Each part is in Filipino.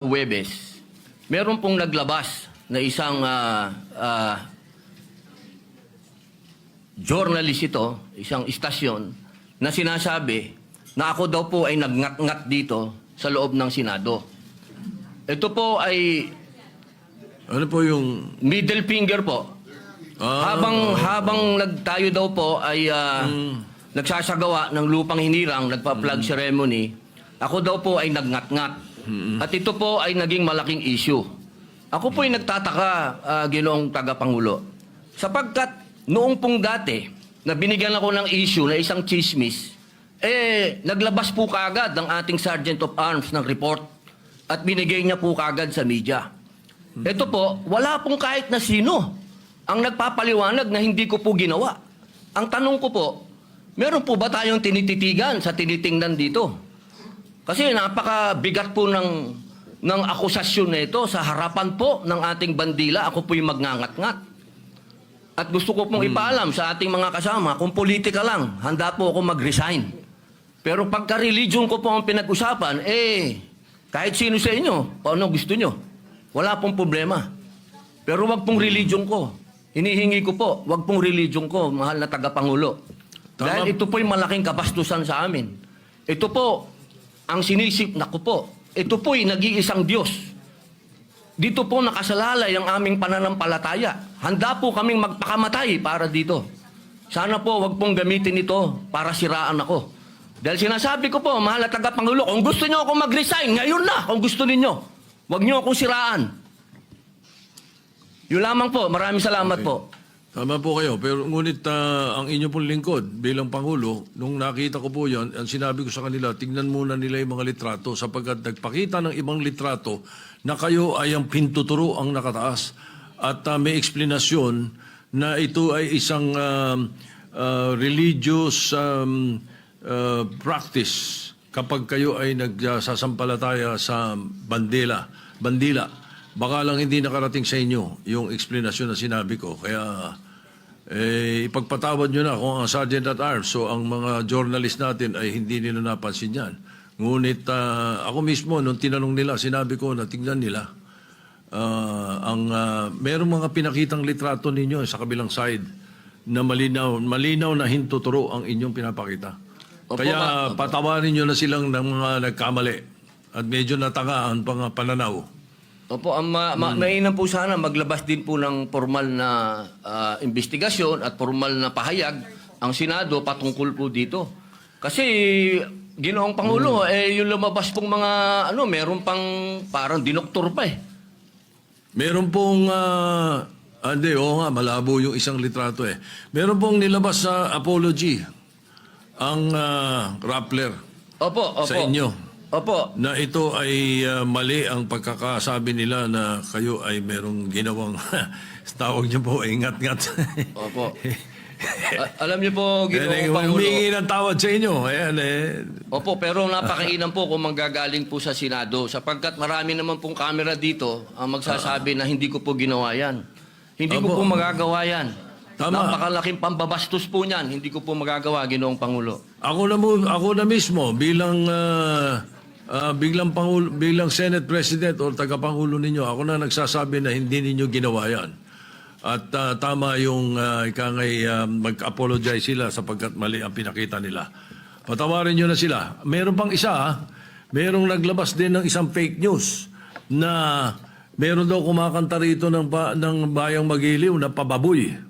Huwebes, meron pong naglabas na isang ah, ah, journalist ito, isang istasyon, na sinasabi na ako daw po ay nagngat-ngat dito sa loob ng Senado. Ito po ay Ano po yung... middle finger po. Ah, habang habang nagtayo daw po ay ah, nagsasagawa ng lupang hinirang, nagpa-flag ceremony, ako daw po ay nagngat-ngat. At ito po ay naging malaking issue. Ako po ay nagtataka, ah, ginoong tagapangulo. Sapagkat noong pong dati, na binigyan ako ng issue na isang chismis, eh, naglabas po kaagad ng ating Sergeant of Arms ng report at binigay niya po kaagad sa media. Ito po, wala pong kahit na sino ang nagpapaliwanag na hindi ko po ginawa. Ang tanong ko po, meron po ba tayong tinititigan sa tinitingnan dito? Kasi napakabigat po ng, ng akusasyon na ito sa harapan po ng ating bandila. Ako po yung magngangat-ngat. At gusto ko pong ipaalam sa ating mga kasama, kung politika lang, handa po ako mag-resign. Pero pagka religion ko po ang pinag-usapan, eh, kahit sino sa inyo, kung ano gusto nyo, wala pong problema. Pero wag pong religion ko. Hinihingi ko po, wag pong religion ko, mahal na tagapangulo. Tama. Dahil ito po yung malaking kabastusan sa amin. Ito po, ang sinisip na ko po, ito po yung nag-iisang Diyos. Dito po nakasalalay ang aming pananampalataya. Handa po kaming magpakamatay para dito. Sana po wag pong gamitin ito para siraan ako. Dahil sinasabi ko po, mahal na tagapangulo, kung gusto niyo ako mag-resign, ngayon na, kung gusto ninyo. Huwag niyo akong siraan. Yun lamang po. Maraming salamat po. Tama po kayo, pero ngunit ah, ang inyo pong lingkod bilang Pangulo, nung nakita ko po yan, ang sinabi ko sa kanila, tingnan muna nila yung mga litrato sapagkat nagpakita ng ibang litrato na kayo ay ang pintuturo ang nakataas. At ah, may eksplanasyon na ito ay isang um, ah, religious um, ah, practice kapag kayo ay nagsasampalataya sa bandila. Bandila. Baka lang hindi nakarating sa inyo yung explanation na sinabi ko. Kaya eh, ipagpatawad nyo na kung ang Sergeant at Arms, so ang mga journalist natin ay hindi nila napansin yan. Ngunit ah, ako mismo, nung tinanong nila, sinabi ko na tingnan nila. Ah, ang ah, merong mga pinakitang litrato ninyo sa kabilang side na malinaw, malinaw na hintuturo ang inyong pinapakita. Opo, Kaya patawarin nyo na silang ng mga nagkamali at medyo natanga ang pang pananaw. Opo, ang ma- ma- mainam po sana maglabas din po ng formal na ah, investigasyon at formal na pahayag ang Senado patungkol po dito. Kasi Ginoong Pangulo, eh yung lumabas pong mga ano, meron pang parang dinoktor pa eh. Meron pong, ah, ah, hindi, oo nga, malabo yung isang litrato eh. Meron pong nilabas sa apology ang ah, Rappler Opo, opo. sa inyo Opo. na ito ay ah, mali ang pagkakasabi nila na kayo ay merong ginawang tawag niyo po, ingat-ngat. Opo. A- alam niyo po, Ginoong Pangulo. Humingi ng tawad sa inyo. Ayan eh. Opo, pero napakainam po kung manggagaling po sa Senado sapagkat marami naman pong kamera dito ang magsasabi na hindi ko po ginawa yan. Hindi ko Opo. po magagawa yan. Tama. Napakalaking pambabastos po niyan. Hindi ko po magagawa, Ginoong Pangulo. Ako na mo, ako na mismo bilang ah, ah, biglang pangulo, bilang Senate President o tagapangulo ninyo, ako na nagsasabi na hindi ninyo ginawa 'yan. At ah, tama yung uh, ikangay ah, mag-apologize sila sapagkat mali ang pinakita nila. Patawarin nyo na sila. Meron pang isa, ah. merong naglabas din ng isang fake news na meron daw kumakanta rito ng, ng bayang magiliw na pababoy.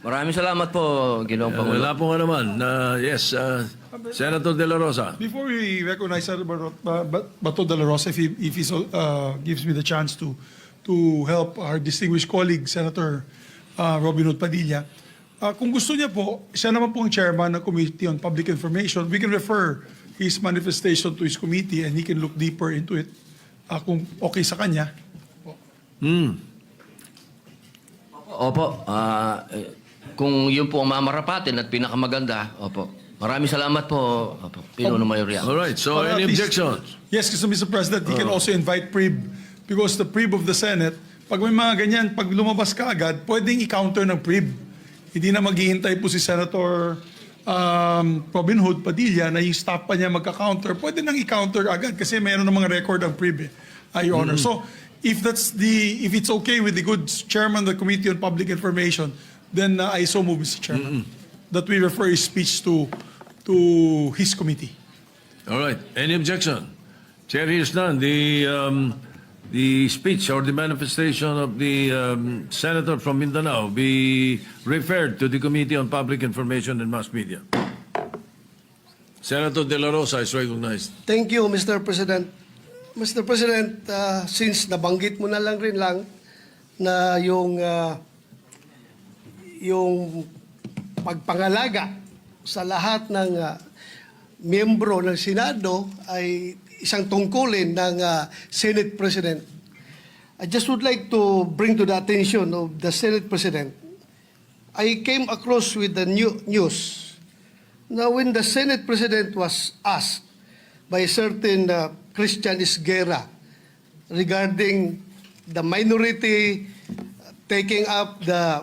Maraming salamat po, Ginoong Pangulo. Wala po nga naman. Uh, yes, uh, Senator De La Rosa. Before we recognize Senator Bato de la Rosa, if he, if he so, uh, gives me the chance to to help our distinguished colleague, Senator uh, Robin Hood Padilla, uh, kung gusto niya po, siya naman po ang chairman ng Committee on Public Information, we can refer his manifestation to his committee and he can look deeper into it uh, kung okay sa kanya. Hmm. Opo, ah, eh, kung yun po ang mamarapatin at pinakamaganda, opo. Maraming salamat po, opo, Pinuno Mayoria. All right. So, any objections? Yes, kasi Mr. President, he can also invite PRIB because the PRIB of the Senate, pag may mga ganyan, pag lumabas ka agad, pwedeng i-counter ng PRIB. Hindi na maghihintay po si Senator um, Robin Hood Padilla na yung staff pa niya magka-counter. Pwede nang i-counter agad kasi mayroon ng mga record ang PRIB, eh, uh, Your Honor. So, if that's the, if it's okay with the good chairman of the Committee on Public Information, then uh, I so move, Mr. Chairman, that we refer his speech to to his committee. All right. Any objection? Chair hears none. The, um, the speech or the manifestation of the um, senator from Mindanao be referred to the Committee on Public Information and Mass Media. Senator De La Rosa is recognized. Thank you, Mr. President. Mr. President, uh, since nabanggit mo na lang rin lang na yung uh, yung pagpangalaga sa lahat ng uh, miyembro ng Senado ay isang tungkulin ng uh, Senate President. I just would like to bring to the attention of the Senate President. I came across with the new news Now, when the Senate President was asked by a certain uh, Christian Isguera regarding the minority taking up the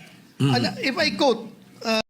Uh, if I quote